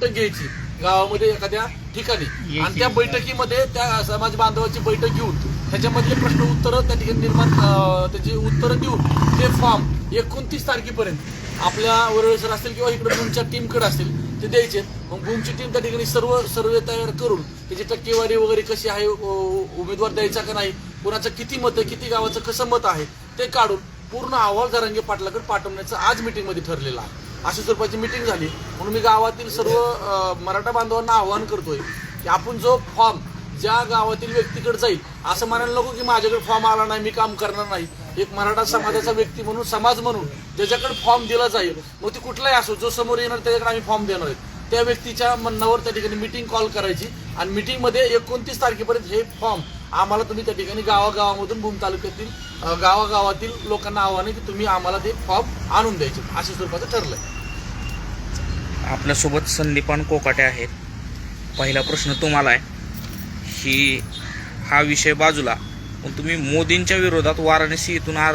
बैठक घ्यायची गावामध्ये एखाद्या ठिकाणी. आणि त्या बैठकीमध्ये त्या समाज बांधवाची बैठक घेऊन त्याच्यामधले प्रश्न उत्तरं त्या ठिकाणी निर्माण त्याची उत्तरं देऊन ते फॉर्म एकोणतीस तारखेपर्यंत आपल्या वरळे सर असतील किंवा इकडे भूमच्या टीमकडे असतील ते द्यायचे. मग भूमची टीम त्या ठिकाणी सर्व सर्वे तयार करून त्याची टक्केवारी वगैरे कशी आहे उमेदवार द्यायचा का नाही कुणाचं किती मत आहे किती गावाचं कसं मत आहे ते काढून पूर्ण अहवाल जरांगे पाटलाकडे पाठवण्याचं आज मीटिंगमध्ये ठरलेलं आहे. अशा स्वरूपाची मीटिंग झाली. म्हणून मी गावातील सर्व मराठा बांधवांना आवाहन करतोय की आपण जो फॉर्म ज्या गावातील व्यक्तीकडे जाईल असं म्हणायला नको की माझ्याकडे फॉर्म आला नाही मी काम करणार नाही. एक मराठा समाजाचा व्यक्ती म्हणून समाज म्हणून ज्याच्याकडे फॉर्म दिला जाईल मग ती कुठलाही असो जो समोर येणार त्याच्याकडे आम्ही फॉर्म देणार आहे त्या व्यक्तीच्या म्हणण्यावर त्या ठिकाणी मिटिंग कॉल करायची आणि मिटिंगमध्ये एकोणतीस तारखेपर्यंत हे फॉर्म आम्हाला तुम्ही त्या ठिकाणी गावागावामधून भूम तालुक्यातील गावागावातील लोकांना आव्हान आहे की तुम्ही आम्हाला ते फॉर्म आणून द्यायचे. अशा स्वरूपाचं ठरलंय. आपल्यासोबत संदीपान कोकाटे आहेत. पहिला प्रश्न तुम्हाला आहे. की हा विषय बाजूला. पण तुम्ही मोदींच्या विरोधात वाराणसी इथून आर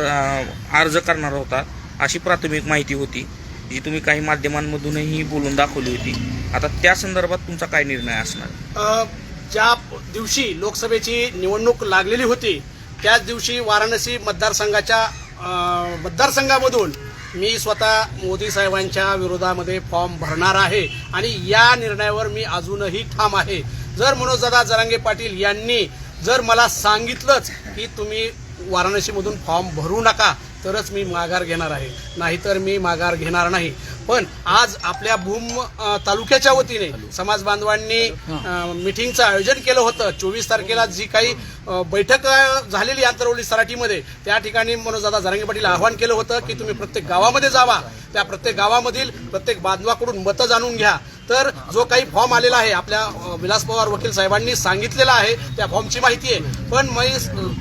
अर्ज करणार होता अशी प्राथमिक माहिती होती जी तुम्ही काही माध्यमांमधूनही बोलून दाखवली होती. आता त्या संदर्भात तुमचा काय निर्णय असणार? ज्या दिवशी लोकसभेची निवडणूक लागलेली होती त्याच दिवशी वाराणसी मतदारसंघाच्या मतदारसंघामधून मी स्वतः मोदी साहेबांच्या विरोधामध्ये फॉर्म भरणार आहे आणि या निर्णयावर मी अजूनही ठाम आहे. जर मनोजदादा जरांगे पाटील यांनी जर मला सांगितलंच की तुम्ही वाराणसीमधून फॉर्म भरू नका तरच मी माघार घेणार आहे. नाहीतर मी माघार घेणार नाही. पण आज आपल्या भूम तालुक्याच्या वतीने समाज बांधवांनी मिटिंगचं आयोजन केलं होतं. चोवीस तारखेला जी काही बैठक झालेली आंतरवली सराटीमध्ये त्या ठिकाणी मनोजदादा जरांगे पाटील आवाहन केलं होतं की तुम्ही प्रत्येक गावामध्ये जावा. त्या प्रत्येक गावामधील प्रत्येक बांधवाकडून मतं जाणून घ्या. तर जो काही फॉर्म आलेला आहे आपल्या विलास पवार वकील साहेबांनी सांगितलेला आहे त्या फॉर्मची माहिती आहे. पण मी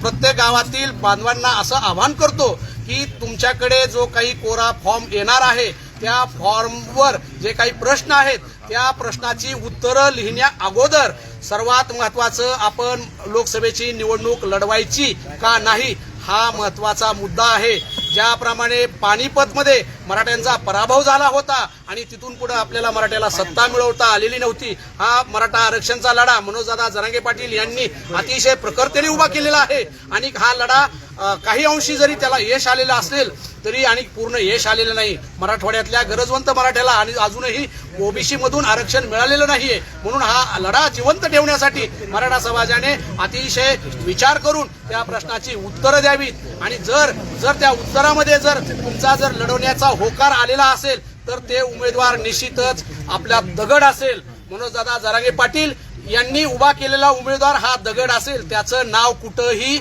प्रत्येक गावातील बांधवांना असं आवाहन करतो की तुमच्याकडे जो काही कोरा फॉर्म येणार आहे त्या फॉर्मवर जे काही प्रश्न आहेत त्या प्रश्नाची उत्तरं लिहिण्या अगोदर सर्वात महत्वाचं आपण लोकसभेची निवडणूक लढवायची का नाही हा महत्त्वाचा मुद्दा आहे. ज्याप्रमाणे पानिपतमध्ये मराठ्यांचा पराभव झाला होता आणि तिथून पुढे आपल्याला मराठ्याला सत्ता मिळवता आलेली नव्हती हा मराठा आरक्षणचा लढा. मनोजदादा जरांगे पाटील यांनी अतिशय प्रखरतेने उभा केलेला आहे. आणि हा लढा काही अंशी जरी त्याला यश आलेलं असेल तरी आणि पूर्ण यश आलेलं नाही. मराठवाड्यातल्या गरजवंत मराठ्याला आणि अजूनही ओबीसी मधून आरक्षण मिळालेलं नाहीये. म्हणून हा लढा जिवंत ठेवण्यासाठी मराठा समाजाने अतिशय विचार करून त्या प्रश्नाची उत्तरं द्यावीत. आणि जर जर त्या उत्तर शहरामध्ये जर तुमचा जर लढवण्याचा होकार आलेला असेल तर ते उमेदवार निश्चितच आपला दगड असेल. मनोजदादा जरांगे पाटील यांनी उभा केलेला उमेदवार हा दगड असेल. त्याचं नाव कुठंही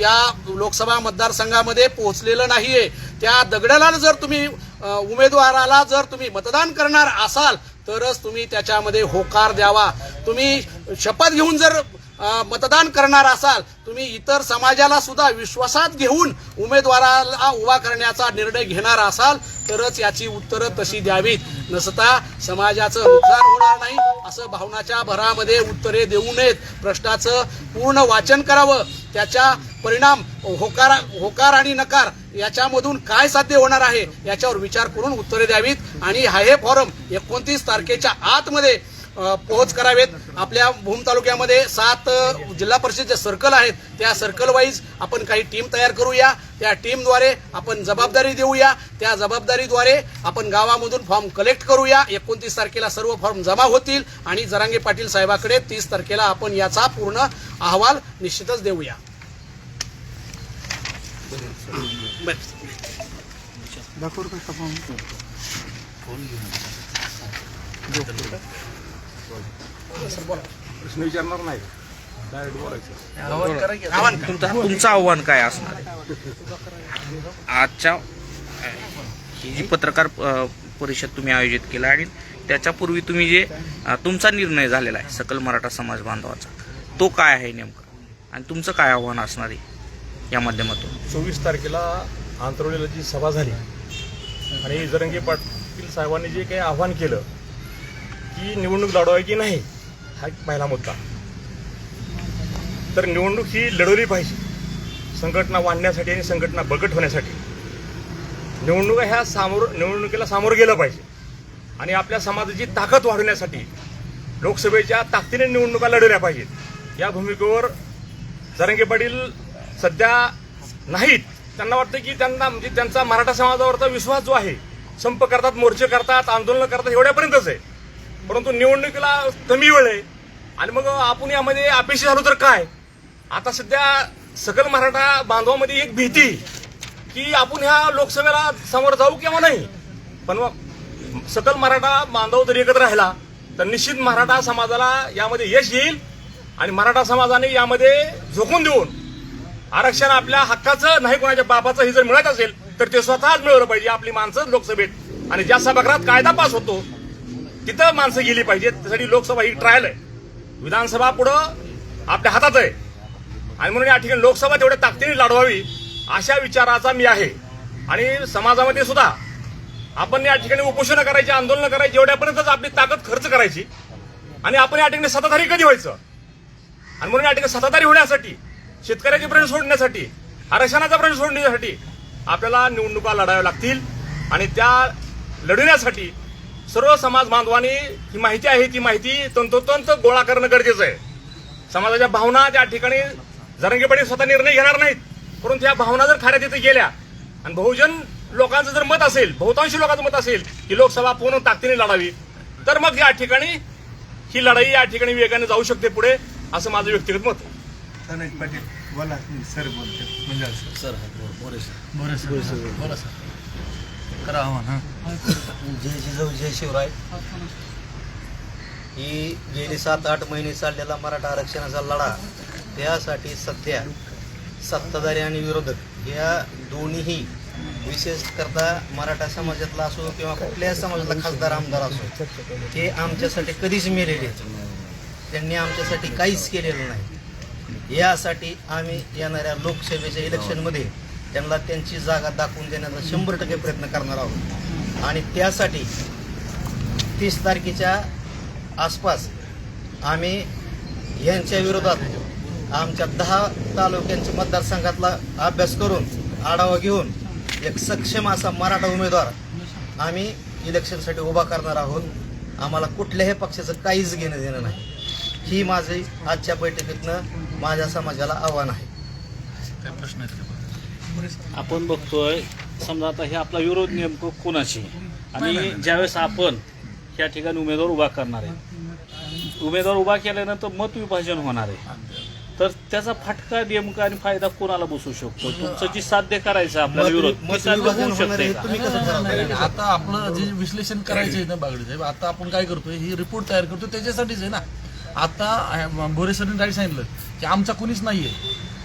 या लोकसभा मतदारसंघामध्ये पोहोचलेलं नाहीये. त्या दगडाला जर तुम्ही उमेदवाराला जर तुम्ही मतदान करणार असाल तरच तुम्ही त्याच्यामध्ये होकार द्यावा. तुम्ही शपथ घेऊन जर मतदान करणार असाल तुम्ही इतर समाजाला सुद्धा विश्वासात घेऊन उमेदवाराला उभा करण्याचा निर्णय घेणार असाल तरच याची उत्तरं तशी द्यावीत. नसता समाजाचं नुकसान होणार नाही असं भावनाच्या भरामध्ये उत्तरे देऊ नयेत. प्रश्नाचं पूर्ण वाचन करावं त्याच्या परिणाम होकार होकार आणि नकार याच्यामधून काय साध्य होणार आहे याच्यावर विचार करून उत्तरे द्यावीत. आणि हा हे फॉरम एकोणतीस तारखेच्या आतमध्ये पोहोच करावेत. आपल्या भूम तालुक्यामध्ये सात जिल्हा परिषदचे सर्कल आहेत त्या सर्कल वाईज आपण काही टीम तयार करूया. त्या टीमद्वारे आपण जबाबदारी देऊया. त्या जबाबदारीद्वारे आपण गावामधून फॉर्म कलेक्ट करूया. एकोणतीस तारखेला सर्व फॉर्म जमा होतील आणि जरांगे पाटील साहेबाकडे तीस तारखेला आपण याचा पूर्ण अहवाल निश्चितच देऊया. बरं. प्रश्न विचारणार नाही डायरेक्ट बोलायचं तुमचं तुमचं आव्हान काय असणार आहे? आजच्या ही जी पत्रकार परिषद तुम्ही आयोजित केलं आणि त्याच्यापूर्वी तुम्ही जे तुमचा निर्णय झालेला आहे सकल मराठा समाज बांधवाचा तो काय आहे नेमका आणि तुमचं काय आव्हान असणार आहे या माध्यमातून चोवीस तारखेला आंतरवलीला जी सभा झाली आणि जरंगे पाटील साहेबांनी जे काही आव्हान केलं की निवडणूक लढवायची नाही हा एक पहिला मुद्दा. तर निवडणूक ही लढवली पाहिजे संघटना वाढण्यासाठी आणि संघटना बळकट होण्यासाठी. निवडणुका ह्या सामोर निवडणुकीला सामोरं गेलं पाहिजे. आणि आपल्या समाजाची ताकद वाढवण्यासाठी लोकसभेच्या ताकदीने निवडणुका लढवल्या पाहिजेत. या भूमिकेवर जरंगे पाटील सध्या नाहीत. त्यांना वाटतं की त्यांना म्हणजे त्यांचा मराठा समाजावरचा विश्वास जो आहे संप करतात मोर्चे करतात आंदोलन करतात एवढ्यापर्यंतच आहे. परंतु निवडणुकीला कमी वेळ आहे. आणि मग आपण यामध्ये अपेक्षित झालो तर काय? आता सध्या सकल मराठा बांधवामध्ये एक भीती की आपण ह्या लोकसभेला समोर जाऊ किंवा नाही? पण मग सकल मराठा बांधव जर एकत्र राहिला तर निश्चित मराठा समाजाला यामध्ये यश येईल आणि मराठा समाजाने यामध्ये झोकून देऊन आरक्षण आपल्या हक्काचं नाही कोणाच्या बापाचं हे जर मिळत असेल तर ते स्वतःच मिळवलं पाहिजे आपली माणसं लोकसभेत. आणि ज्या सभागृहात कायदा पास होतो तिथं माणसं गेली पाहिजेत. त्यासाठी लोकसभा ही ट्रायल आहे. विधानसभा पुढं आपल्या हातात आहे. आणि म्हणून या ठिकाणी लोकसभा तेवढ्या ताकदीने लढवावी अशा विचाराचा मी आहे. आणि समाजामध्ये सुद्धा आपण या ठिकाणी उपोषणं करायची आंदोलन करायची एवढ्यापर्यंतच आपली ताकद खर्च करायची. आणि आपण या ठिकाणी सत्ताधारी कधी व्हायचं? आणि म्हणून या ठिकाणी सत्ताधारी होण्यासाठी शेतकऱ्याचे प्रश्न सोडण्यासाठी आरक्षणाचा प्रश्न सोडण्यासाठी आपल्याला निवडणुका लढाव्या लागतील. आणि त्या लढवण्यासाठी सर्व समाज बांधवांनी ही माहिती आहे ती माहिती तंतोतंत गोळा करणं गरजेचं आहे. समाजाच्या भावना त्या ठिकाणी जरंगेपणे स्वतः निर्णय घेणार नाहीत परंतु या भावना जर खऱ्या तिथे गेल्या आणि बहुजन लोकांचं जर मत असेल बहुतांश लोकांचं मत असेल की लोकसभा पूर्ण ताकदीने लढावी तर मग या ठिकाणी ही लढाई या ठिकाणी वेगाने जाऊ शकते पुढे असं माझं व्यक्तिगत मत आहे. पाटील बोला सर बोलते म्हणजे सर मोरे सर. बोला सर. करा आव्हान हा. जय जिजाऊ जय शिवराय. ही गेली सात आठ महिने चाललेला मराठा आरक्षणाचा लढा. त्यासाठी सध्या सत्ताधारी आणि विरोधक या दोन्हीही विशेष करता मराठा समाजातला असो किंवा कुठल्याही समाजातला खासदार आमदार असो ते आमच्यासाठी कधीच मेलेले त्यांनी आमच्यासाठी काहीच केलेलं नाही. यासाठी आम्ही येणाऱ्या लोकसभेच्या इलेक्शनमध्ये त्यांना त्यांची जागा दाखवून देण्याचा शंभर टक्के प्रयत्न करणार आहोत. आणि त्यासाठी तीस तारखेच्या आसपास आम्ही यांच्या विरोधात आमच्या दहा तालुक्यांच्या मतदारसंघातला अभ्यास करून आढावा घेऊन एक सक्षम असा मराठा उमेदवार आम्ही इलेक्शनसाठी उभा करणार आहोत. आम्हाला कुठल्याही पक्षाचं काहीच घेणं देणं नाही. ही माझी आजच्या बैठकीतनं माझ्या समाजाला आव्हान आहे? आपण बघतोय समजा आता हे आपला विरोध नेमकं कोणाशी? आणि ज्यावेळेस आपण या ठिकाणी उमेदवार उभा करणार आहे. उमेदवार उभा केल्यानंतर मत विभाजन होणार आहे. तर त्याचा फटका नेमका आणि फायदा कोणाला बसू शकतो? तुमचं जी साध्य करायचं आपल्याला विरोध ते साध्य होऊ शकते तुम्ही कसं आता आपलं जे विश्लेषण करायचं आहे ना बागडे साहेब आता आपण काय करतोय? ही रिपोर्ट तयार करतो त्याच्यासाठीच आहे ना. आता सरांनी काय सांगितलं? की आमचा कुणीच नाहीये.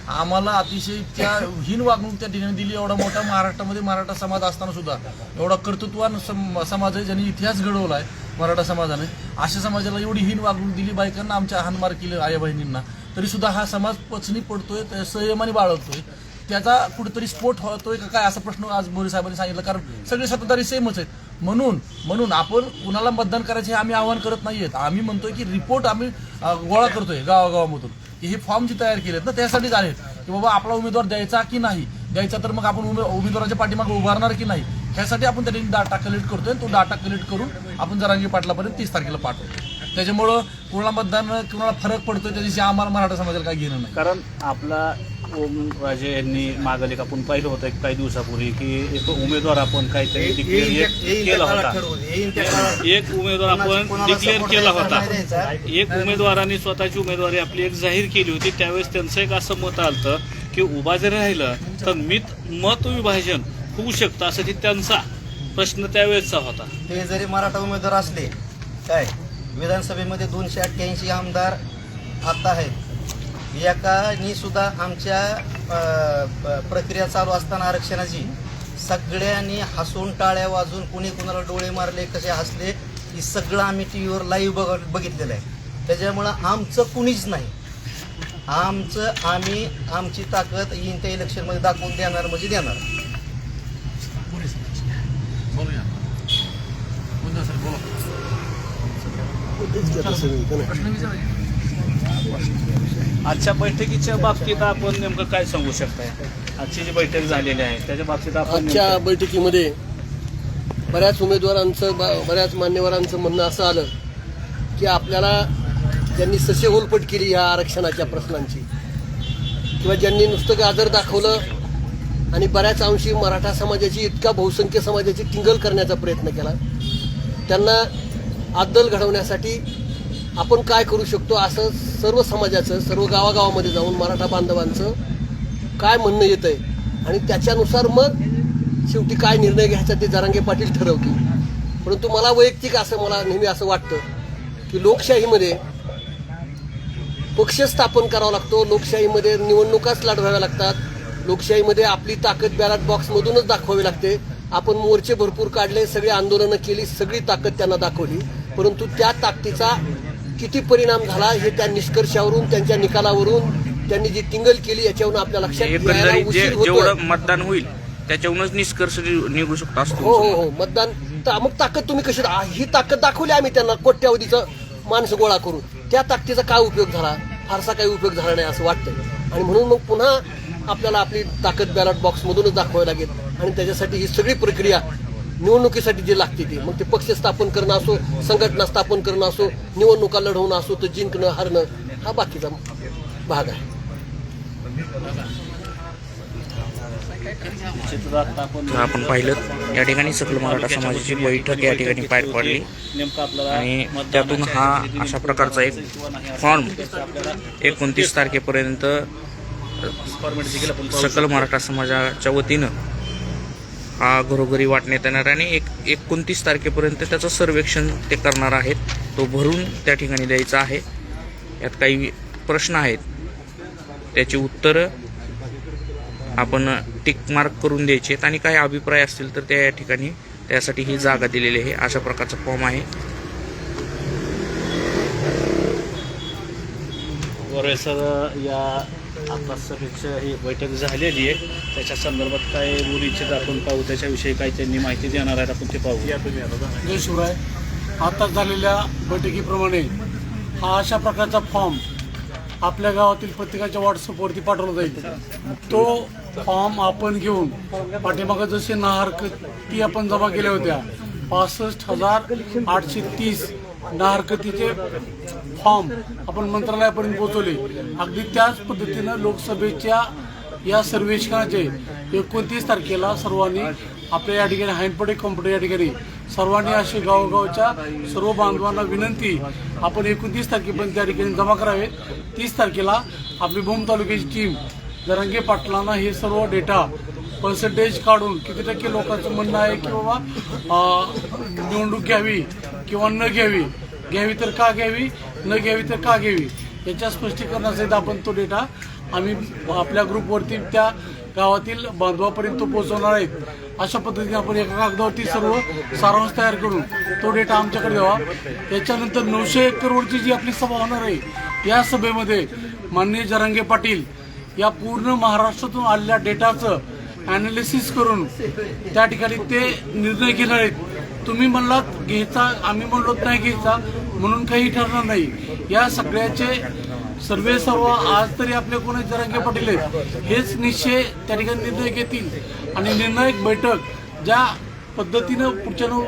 आम्हाला अतिशय त्या हीन वागणूक त्या ठिकाणी दिली. एवढा मोठा महाराष्ट्रामध्ये मराठा समाज असताना सुद्धा. एवढा कर्तृत्वान सम- समाज आहे ज्यांनी इतिहास घडवला आहे मराठा समाजाने. अशा समाजाला एवढी हीन वागणूक दिली बायकांना आमच्या हानमार केली आई बहिणींना तरी सुद्धा हा समाज पचनी पडतोय संयमाने बाळगतोय. त्याचा कुठेतरी स्फोट होतोय का काय असा प्रश्न आज मोरे साहेबांनी सांगितलं कारण सगळे सत्ताधारी सेमच आहेत. म्हणून म्हणून आपण कुणाला मतदान करायचे हे आम्ही आवाहन करत नाही आहेत आम्ही म्हणतोय की रिपोर्ट आम्ही गोळा करतोय गावागावामधून. की हे फॉर्म जे तयार केलेत ना त्यासाठीच आहेत. की बाबा आपला उमेदवार द्यायचा की नाही? द्यायचा तर मग आपण उमे- उमेदवाराच्या पाठीमागे उभारणार की नाही? ह्यासाठी आपण त्यांनी डाटा कलेक्ट करतोय तो डाटा कलेक्ट करून आपण जरांगी पाटलापर्यंत तीस तारखेला पाठवतो त्याच्यामुळं कोणाला मतदान कोणाला फरक पडतोय त्या दिवशी आम्हाला मराठा समाजाला काही घेणं नाही. कारण आपला ओम राजे यांनी मागं एक आपण पाहिलं होतं एक काही दिवसापूर्वी की एक उमेदवार आपण काहीतरी डिक्लेअर केला होता. एक उमेदवार आपण डिक्लेअर केला होता. एक उमेदवाराने स्वतःची उमेदवारी आपली एक जाहीर केली होती. त्यावेळेस त्यांचं एक असं मत आलं की उभा जरी राहिलं तर मित मत विभाजन होऊ शकतं असं ती त्यांचा प्रश्न त्यावेळेसचा होता. ते जरी मराठा उमेदवार असले काय विधानसभेमध्ये दोनशे अठ्ठ्याऐंशी आमदार आता आहेत. एकानी सुद्धा आमच्या प्रक्रिया चालू असताना आरक्षणाची सगळ्यांनी हसून टाळ्या वाजून कुणी कुणाला डोळे मारले कसे हसले हे सगळं आम्ही टी व्हीवर लाईव्ह बघ बघितलेलं आहे. त्याच्यामुळं आमचं कुणीच नाही. आमचं आम्ही आमची ताकद येईन त्या इलेक्शनमध्ये दाखवून देणार म्हणजे देणार. बोलूया कोणता सर बोला प्रश्न विचारा आजच्या बैठकीच्या बाबतीत आपण नेमकं काय सांगू शकताय? आजची जी बैठक झालेली आहे त्याच्या बाबतीत आपण आजच्या नेमकं- बैठकीमध्ये बऱ्याच उमेदवारांचं ब- बऱ्याच मान्यवरांचं म्हणणं असं आलं की आपल्याला ज्यांनी ससे होलपट केली या आरक्षणाच्या प्रश्नांची किंवा ज्यांनी नुसतं गाजर दाखवलं आणि बऱ्याच अंशी मराठा समाजाची इतका बहुसंख्य समाजाची टिंगल करण्याचा प्रयत्न केला त्यांना अद्दल घडवण्यासाठी आपण काय करू शकतो असं सर्व समाजाचं सर्व गावागावामध्ये जाऊन मराठा बांधवांचं काय म्हणणं येतं आहे आणि त्याच्यानुसार मग शेवटी काय निर्णय घ्यायचा ते जरांगे पाटील ठरवतील. परंतु मला वैयक्तिक असं मला नेहमी असं वाटतं की लोकशाहीमध्ये पक्ष स्थापन करावा लागतो. लोकशाहीमध्ये निवडणुकाच लढवाव्या लागतात. लोकशाहीमध्ये आपली ताकद बॅलट बॉक्समधूनच दाखवावी लागते. आपण मोर्चे भरपूर काढले सगळी आंदोलनं केली सगळी ताकद त्यांना दाखवली. परंतु त्या ताकदीचा किती परिणाम झाला हे त्या निष्कर्षावरून त्यांच्या निकालावरून त्यांनी जी टिंगल केली याच्यावरून आपल्या लक्षात यायला एकंदरीत जे उशीर होतोय. जेवढं मतदान होईल त्याच्यावरूनच निष्कर्ष निघू शकतो असं हो हो हो. मतदान मग ताकद तुम्ही कशी ही ताकद दाखवली आम्ही त्यांना कोट्यावधीचं माणसं गोळा करून. त्या ताकदीचा काय उपयोग झाला? फारसा काही उपयोग झाला नाही असं वाटतं आणि म्हणून मग पुन्हा आपल्याला आपली ताकद बॅलॉट बॉक्समधूनच दाखवावी लागेल. आणि त्याच्यासाठी ही सगळी प्रक्रिया निवडणुकीसाठी जे लागते ते. मग ते पक्ष स्थापन करणं असो संघटना स्थापन करणं असो निवडणुका लढवणं असो तर जिंकणं हरणं हा बाकीचा भाग आहे. आपण पाहिलं या ठिकाणी सकल मराठा समाजाची बैठक या ठिकाणी पार पडली. आणि त्यातून हा अशा प्रकारचा एक फॉर्म एकोणतीस तारखेपर्यंत सकल मराठा समाजाच्या वतीनं हा घरोघरी वाटण्यात येणार आणि एक एकोणतीस तारखेपर्यंत त्याचं सर्वेक्षण ते करणार आहेत. तो भरून त्या ठिकाणी द्यायचा आहे. यात काही प्रश्न आहेत. त्याची उत्तरं आपण टिक मार्क करून द्यायचे आहेत आणि काही अभिप्राय असतील तर त्या या ठिकाणी त्यासाठी ही जागा दिलेली आहे. अशा प्रकारचा फॉर्म आहे. सर या आता सभेचं ही बैठक झालेली आहे. त्याच्या संदर्भात काय बोलू इच्छित आपण? पाहू. त्याच्याविषयी काय त्यांनी माहिती देणार आहेत आपण ते पाहू. जय शिवराय. आता झालेल्या बैठकीप्रमाणे हा अशा प्रकारचा फॉर्म आपल्या गावातील प्रत्येकाच्या व्हॉट्सअपवरती पाठवला जाईल. तो फॉर्म आपण घेऊन पाठीमागं जसे नाहरकती आपण जमा केल्या होत्या. पासष्ट हजार आठशे तीस नाहरकतीचे फॉर्म आपण मंत्रालयापर्यंत पोहोचवले. अगदी त्याच पद्धतीनं लोकसभेच्या या सर्वेक्षणाचे एकोणतीस तारखेला सर्वांनी आपल्या या ठिकाणी हायनपडे कॉम्प्युटर या ठिकाणी सर्वांनी अशी गावोगावच्या सर्व बांधवांना विनंती आपण एकोणतीस तारखेपर्यंत त्या ठिकाणी जमा करावे. तीस तारखेला आपली भूम तालुक्याची टीम जरांगे पाटलांना हे सर्व डेटा पर्सेंटेज काढून किती टक्के लोकांचं म्हणणं आहे की बाबा निवडणूक घ्यावी किंवा न घ्यावी घ्यावी तर का घ्यावी न घ्यावी तर का घ्यावी? याच्या स्पष्टीकरणासहित आपण तो डेटा आम्ही आपल्या ग्रुपवरती त्या गावातील बांधवापर्यंत पोहोचवणार आहेत. अशा पद्धतीने आपण एका कागदावरती सर्व सारांश तयार करून तो डेटा आमच्याकडे द्यावा. त्याच्यानंतर नऊशे एक करोडची जी आपली सभा होणार आहे या सभेमध्ये माननीय जरांगे पाटील या पूर्ण महाराष्ट्रातून आलेल्या डेटाचं अनालिसिस करून त्या ठिकाणी ते निर्णय घेणार आहेत. तुम्ही म्हणलात घ्यायचा आम्ही म्हणलो नाही घ्यायचा म्हणून काही ठरणार नाही. या सगळ्याचे सर्वे सर्व आज तरी आपले कोणी जरांगे पाटील आहेत हेच निश्चय त्या ठिकाणी निर्णय घेतील. आणि निर्णायक बैठक ज्या पद्धतीनं पुढच्या नऊ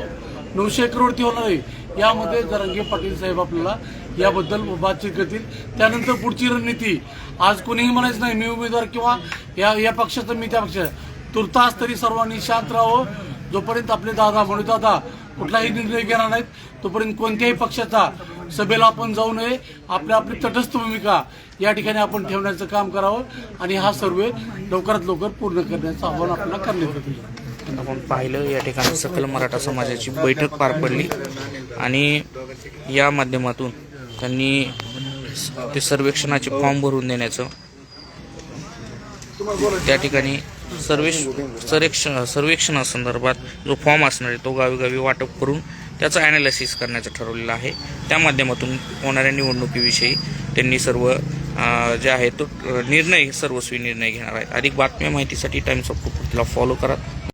नऊशे करोडती होणार आहे यामध्ये जरांगे पाटील साहेब आपल्याला याबद्दल बातचीत करतील. त्यानंतर पुढची रणनीती आज कोणीही म्हणायचं नाही मी उमेदवार किंवा या या पक्षाचं मी त्या पक्षाचं. तुर्तास तरी सर्वांनी शांत राहावं. जोपर्यंत आपले दादा म्हणू दादा कुठलाही निर्णय घेणार नाहीत तोपर्यंत कोणत्याही पक्षाचा सभेला आपण जाऊ नये. आपल्या आपली तटस्थ भूमिका या ठिकाणी आपण ठेवण्याचं काम करावं आणि हा सर्वे लवकरात लवकर पूर्ण करण्याचं आव्हान आपल्याला करण्यात आपण पाहिलं या ठिकाणी सकल मराठा समाजाची बैठक पार पडली आणि या माध्यमातून त्यांनी ते सर्वेक्षणाचे फॉर्म भरून देण्याचं त्या ठिकाणी सर्वेश सर्वेक्षण सर्वेक्षणासंदर्भात जो फॉर्म असणार आहे तो गावीगावी वाटप करून त्याचं ॲनालिसिस करण्याचं ठरवलेलं आहे. त्या माध्यमातून होणाऱ्या निवडणुकीविषयी त्यांनी सर्व जे आहे तो निर्णय सर्वस्वी निर्णय घेणार आहेत अधिक बातम्या माहितीसाठी टाइम्स ऑफ कुपुर्तीला फॉलो करा.